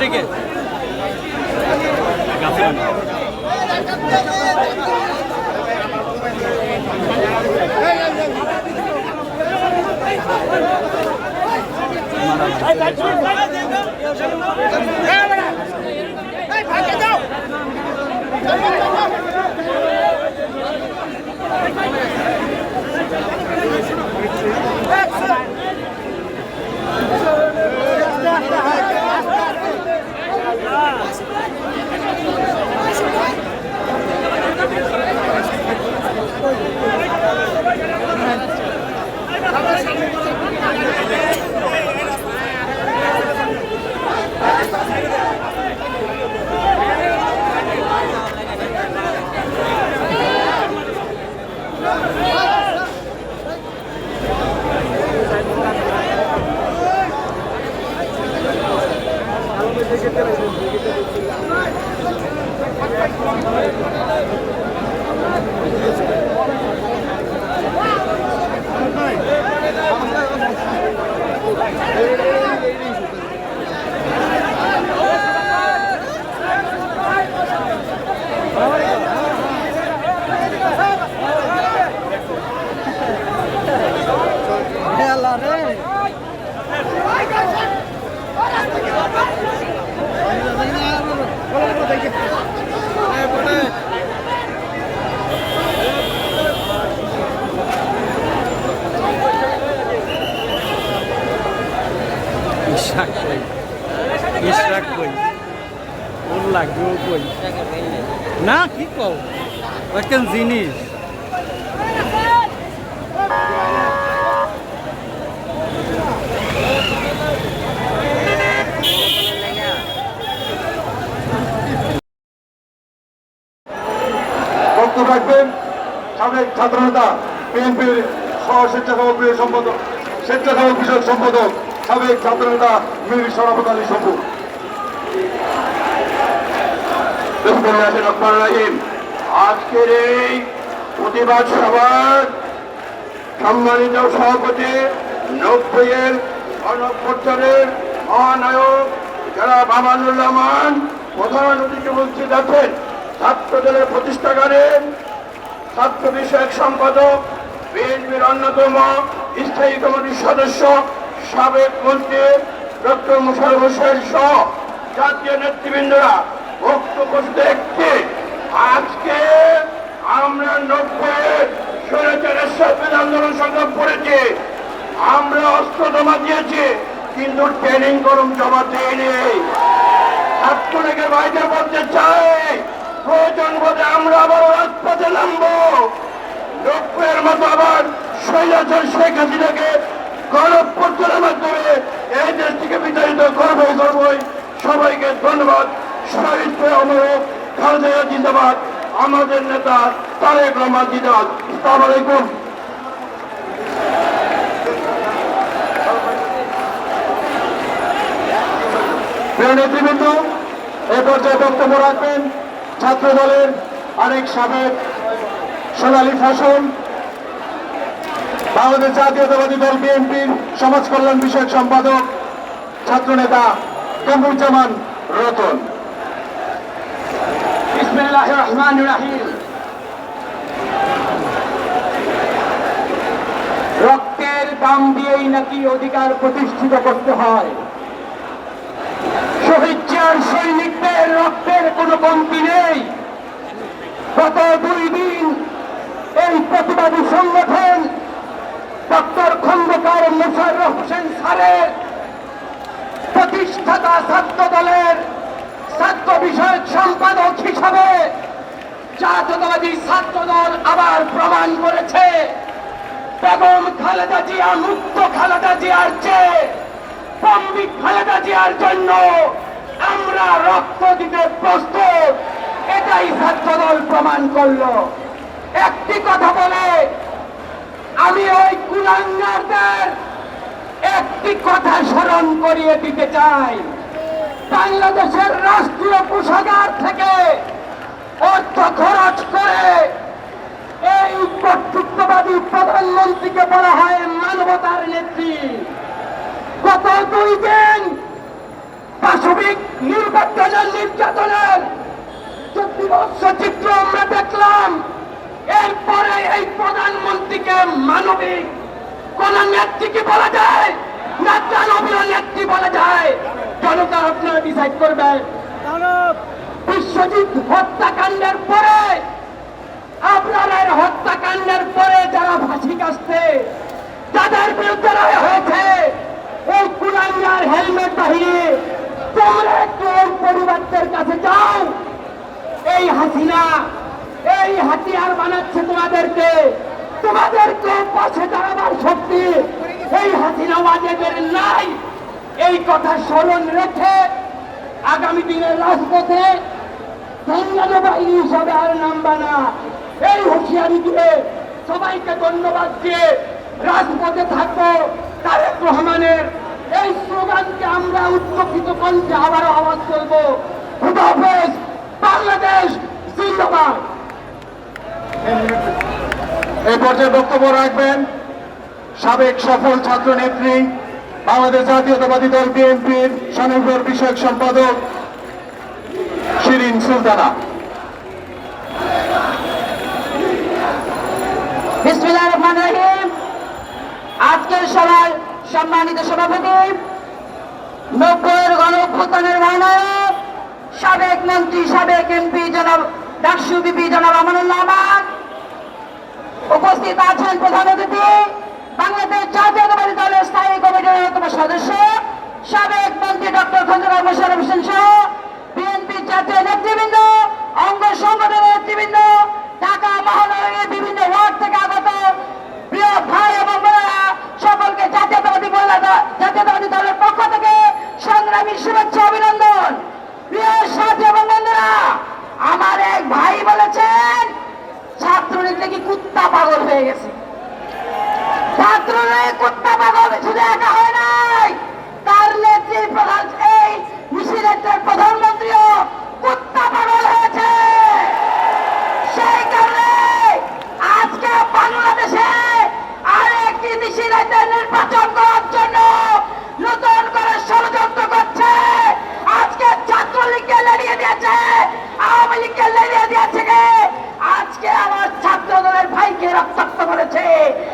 থেকে ইশাক না, কি কও? জিনিস? স্বেচ্ছাসেবক সম্পাদক, স্বেচ্ছাসেবক বিষয়ক সম্পাদক, সাবেক ছাত্রনেতা মীর শরাফত আলী শম্ভু রহিম আজকের এই প্রতিবাদ সভার সম্মানিত সভাপতি, নব্বইয়ের গণপ্রচারের মহানায়ক যারা বামানুর রহমান, প্রধান অতিথি উপস্থিত আছেন ছাত্র দলের প্রতিষ্ঠাকারের ছাত্র বিষয়ক সম্পাদক, বিএনপির অন্যতম স্থায়ী কমিটির সদস্য, সাবেক মন্ত্রী ডক্টর মুশারফ হোসেন সহ জাতীয় নেতৃবৃন্দরা। বক্তব্য দেখতে আজকে আমরা নব্বই স্বৈরাচারের সাথে আন্দোলন সংগ্রাম করেছি। আমরা অস্ত্র জমা দিয়েছি, কিন্তু ট্রেনিং গরম জমা দেয়নি। ছাত্রলীগের বাইরে বলতে চাই, প্রয়োজন বোধে আমরা আবার রাজপথে নামবো। নব্বইয়ের মতো আবার স্বৈরাচার শেখ হাসিনাকে গণপ্রচারের মাধ্যমে এই দেশ থেকে বিতাড়িত করবই করবই। সবাইকে ধন্যবাদ। শহীদ অনুরোধ, খালেদা জিন্দাবাদ, আমাদের নেতা তারেক রহমান জিন্দাবাদ। আসসালামু আলাইকুম। নেতৃবৃন্দ এই পর্যায়ে বক্তব্য রাখবেন ছাত্র দলের আরেক সাবেক সোনালী ফসল বাংলাদেশ জাতীয়তাবাদী দল বিএনপির সমাজ কল্যাণ বিষয়ক সম্পাদক, ছাত্রনেতা কামরুজ্জামান রতন। রহমান রাহিম রক্তের দাম দিয়েই নাকি অধিকার প্রতিষ্ঠিত করতে হয়। শহীদ জিয়ার সৈনিকদের রক্তের কোনো কমতি নেই। গত দুই দিন এই প্রতিবাদী সংগঠন ডক্টর খন্দকার মোশাররফ হোসেন স্যারের প্রতিষ্ঠাতা ছাত্র দলের ছাত্র বিষয়ক সম্পাদক জাতীয়তাবাদী ছাত্র দল আবার প্রমাণ করেছে। বেগম খালেদা জিয়া মুক্ত খালেদা জিয়ার চেয়ে পম্বিক খালেদা জিয়ার জন্য আমরা রক্ত দিতে প্রস্তুত। এটাই ছাত্র দল প্রমাণ করল। একটি কথা বলে, আমি ওই কুলাঙ্গারদের একটি কথা স্মরণ করিয়ে দিতে চাই। বাংলাদেশের রাষ্ট্রীয় কোষাগার থেকে অর্থ খরচ করে এই কর্তৃত্ববাদী প্রধানমন্ত্রীকে বলা হয় মানবতার নেত্রী। গত দুই দিন পাশবিক নির্বাচনের নির্যাতনের যে চিত্র আমরা দেখলাম। এরপরে এই প্রধানমন্ত্রীকে মানবিক কোন নেত্রী কি বলা যায় না দানবীয় নেত্রী বলা যায়। জনতা আপনারা ডিসাইড করবেন। বিশ্বজিৎ হত্যাকাণ্ডের পরে, আপনার হত্যাকাণ্ডের পরে যারা ফাঁসি কাটছে তাদের বিরুদ্ধে রায় হয়েছে, এই কুলাঙ্গার হেলমেট বাহিনী, তোমরা একটু পরিবারদের কাছে যাও। এই হাসিনা, এই হাতিয়ার বানাচ্ছে তোমাদেরকে। তোমাদেরকে পাশে দাঁড়াবার শক্তি এই হাসিনা ওয়াজেদের নাই। এই কথা স্মরণ রেখে আগামী দিনের রাজপথে হিসাবে আর না এই হুঁশিয়ারি দিয়ে সবাইকে ধন্যবাদ দিয়ে রাজপথে থাকব তারেক রহমানের। এই স্লোগানকে আমরা আবারও আওয়াজ বাংলাদেশ জিন্দাবাদ। এই পর্যায়ে বক্তব্য রাখবেন সাবেক সফল ছাত্র নেত্রী বাংলাদেশ জাতীয়তাবাদী দল বিএনপির স্বনির্ভর বিষয়ক সম্পাদক শিরিন সুলতানা। আজকের সভার সম্মানিত সভাপতি, নব্বইয়ের গণ অভ্যুত্থানের মহানায়ক, সাবেক মন্ত্রী, সাবেক এমপি জনাব, ডাকসু বিপি জনাব আমানুল্লাহ আমান উপস্থিত আছেন প্রধান অতিথি, বাংলাদেশ জাতীয়তাবাদী দলের স্থায়ী কমিটির অন্যতম সদস্য, সাবেক মন্ত্রী ডক্টর খন্দকার মোশারফ হোসেন সহ জাতীয় নেতৃবৃন্দ, অঙ্গ সংগঠনের নেতৃবৃন্দ, ঢাকা মহানগরীর বিভিন্ন ওয়ার্ড থেকে আগত প্রিয় ভাই এবং বোনেরা, সকলকে জাতীয়তাবাদী জাতীয়তাবাদী দলের পক্ষ থেকে সংগ্রামী শুভেচ্ছা অভিনন্দন। প্রিয় সাথী এবং বন্ধুরা, আমার এক ভাই বলেছেন, ছাত্রলীগ নাকি কুত্তা পাগল হয়ে গেছে। ছাত্রলীগ কুত্তা পাগল, শুধু একা হয় নাই। তার নেত্রী প্রধান, এই মিছিলের প্রধানমন্ত্রীও থেকে